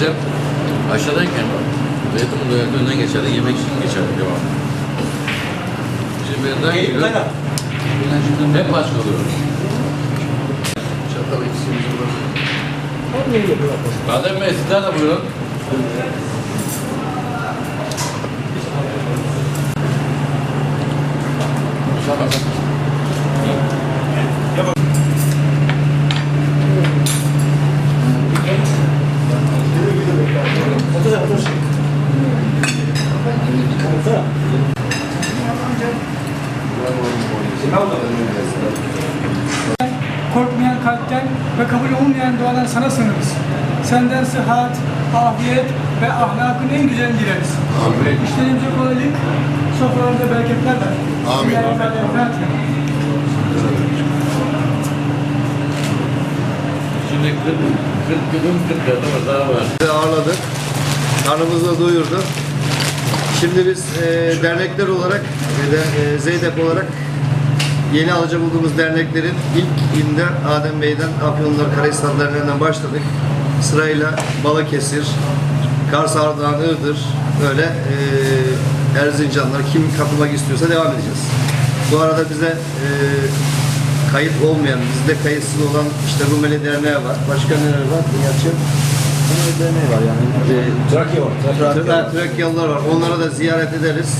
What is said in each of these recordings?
Recep aşağıdayken Beyat'ın önünden geçerdi, yemek için geçerdi devam. Şimdi benden geliyor. Hep aç kalıyor. Çatal eksiğimiz var. Badem Bey sizler de buyurun. Korkmayan kalpten ve kabul olmayan duadan sana sığınırız. Senden sıhhat, afiyet ve ahlakın en güzelini dileriz. Amin. İşlerimize kolaylık, sofralarında bereketler ver. Amin. Şimdi 40, 40 yılın 40 kadar daha var. Bizi ağırladı. Karnımızı da doyurdu. Şimdi biz e, dernekler olarak ve de e, Zeydep olarak yeni alacak olduğumuz derneklerin ilk inde Adem Bey'den Afyonlar Karahisar Derneği'nden başladık. Sırayla Balıkesir, Kars Ardahan, Iğdır böyle e, Erzincanlar kim katılmak istiyorsa devam edeceğiz. Bu arada bize e, kayıt olmayan, bizde kayıtsız olan işte Rumeli Derneği var. Başka neler var? Nihat'cığım? Bunun derneği var yani. Ee, Trakya var. Trakya- Trakyalılar var. Onlara da ziyaret ederiz.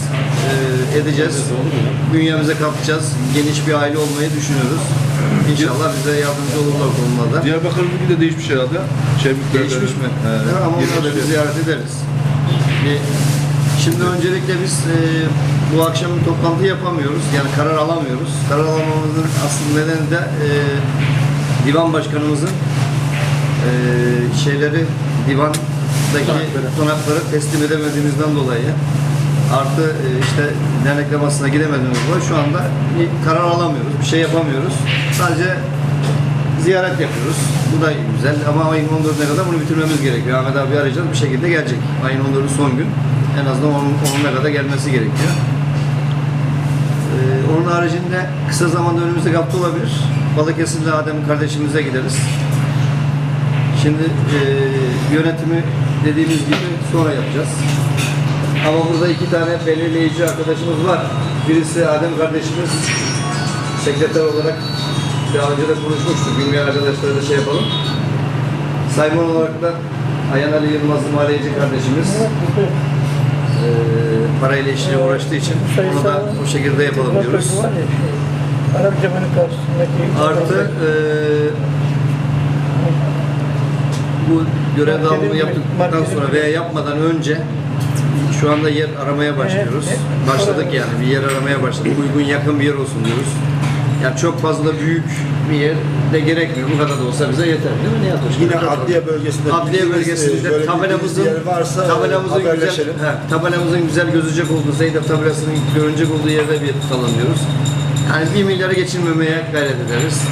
Ee, edeceğiz. Bünyemize katacağız. Geniş bir aile olmayı düşünüyoruz. İnşallah bize yardımcı olurlar konularda. Diyarbakır bugün de değişmiş herhalde. Şevmikler Değişmiş mi? Evet. Ama onları da bir ziyaret ederiz. Bir- Şimdi öncelikle biz e, bu akşam toplantı yapamıyoruz. Yani karar alamıyoruz. Karar alamamızın asıl nedeni de e, divan başkanımızın e, şeyleri divandaki tutanakları teslim edemediğimizden dolayı artı e, işte derneklamasına gidemediğimiz dolayı şu anda bir karar alamıyoruz. Bir şey yapamıyoruz. Sadece ziyaret yapıyoruz. Bu da güzel ama ayın 14'üne kadar bunu bitirmemiz gerekiyor. Ahmet abi arayacağız bir şekilde gelecek. Ayın 14'ü son gün. En azından onun, onunla kadar gelmesi gerekiyor. Ee, onun haricinde kısa zamanda önümüzdeki hafta olabilir. Balıkesir'le Adem kardeşimize gideriz. Şimdi e, yönetimi dediğimiz gibi sonra yapacağız. Ama burada iki tane belirleyici arkadaşımız var. Birisi Adem kardeşimiz sekreter olarak daha önce de konuşmuştuk. Bilmeyen arkadaşlara da şey yapalım. Sayman olarak da Ayhan Ali Yılmaz maliyeci kardeşimiz e, parayla işine uğraştığı için onu da o şekilde yapalım diyoruz. Arap Cemal'in karşısındaki Artı e, bu görev dağılımı yaptıktan sonra veya yapmadan önce şu anda yer aramaya başlıyoruz. Başladık yani bir yer aramaya başladık. Uygun yakın bir yer olsun diyoruz. Yani çok fazla büyük bir yer de gerekmiyor. Bu kadar da olsa bize yeter değil mi Nihat Hoş? Yine adliye bölgesinde Adliye e, bölgesinde tabelamızın varsa tabelamızın güzel he, tabelamızın güzel gözecek olduğu Zeydep tabelasının görünecek olduğu yerde bir tutalım diyoruz. Yani bir milyara geçirmemeye gayret ederiz.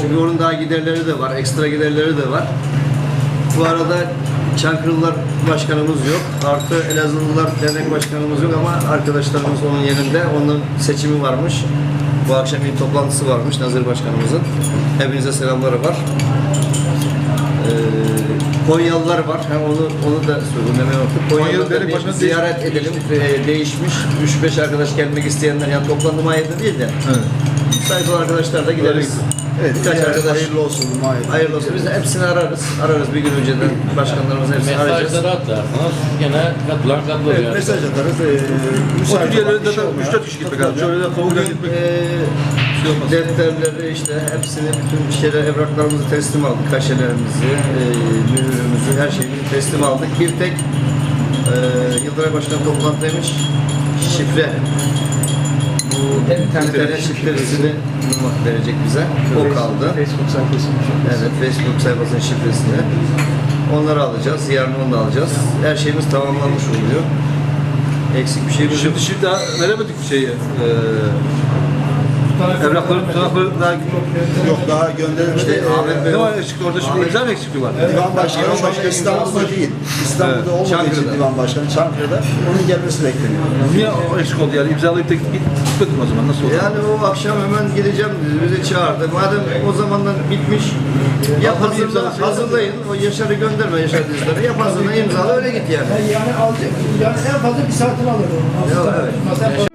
Çünkü onun daha giderleri de var, ekstra giderleri de var. Bu arada Çankırılılar başkanımız yok. Artı Elazığlılar dernek başkanımız yok ama arkadaşlarımız onun yerinde. Onun seçimi varmış. Bu akşam bir toplantısı varmış Nazır Başkanımızın. Hepinize selamları var. Ee, Konyalılar var. Hem onu onu da söylemeye unuttuk. Konyalıları Dernek Başkanı ziyaret edelim. Ee, değişmiş. 3-5 arkadaş gelmek isteyenler yani toplandı ayında değil de. Evet. Olan arkadaşlar da gideriz. Evet, Birkaç yani arkadaş hayırlı olsun. Mahir. Hayırlı olsun. Biz de hepsini ararız. Ararız bir gün önceden. Başkanlarımızın hepsini arayacağız. Mesajları atlarsanız gene katılan katılır Evet, yani. mesaj atarız. Ee, O müsait yerlere de olmayan 3-4 kişi gitmek lazım. Şöyle de kavga Bugün gitmek. eee defterleri işte hepsini bütün şeyler evraklarımızı teslim aldık. Kaşelerimizi, eee mühürümüzü, her şeyimizi teslim aldık. Bir tek eee Yıldıray Başkan toplantıdaymış. Şifre. Bu internet şifresini bulmak verecek bize. O kaldı. Facebook sayfasını Evet, Facebook sayfasının şifresini. Onları alacağız. Yarın onu da alacağız. Her şeyimiz tamamlanmış oluyor. Eksik bir şeyimiz yok. Şimdi şimdi daha veremedik bir şeyi. Ee, Evrakları tutanakları daha Yok daha gönderilmişti. İşte ne var eksik orada şimdi imza mı eksikliği var? Divan Başkanı şu anda İstanbul'da değil. İstanbul'da olmadığı için Çankırı'da. Divan Başkanı Çankırı'da. Onun gelmesi bekleniyor. Niye o eksik oldu yani imzalayıp da git- gitmedim o zaman nasıl oldu? Yani o akşam hemen gideceğim dedi. Bizi çağırdı. Madem o zamandan bitmiş yap Tabii hazırla, hazırlayın. O Yaşar'ı gönderme Yaşar dizleri. Yap hazırla imzala öyle git yani. Yani alacak, yani en fazla bir saatini alır. Ya, evet.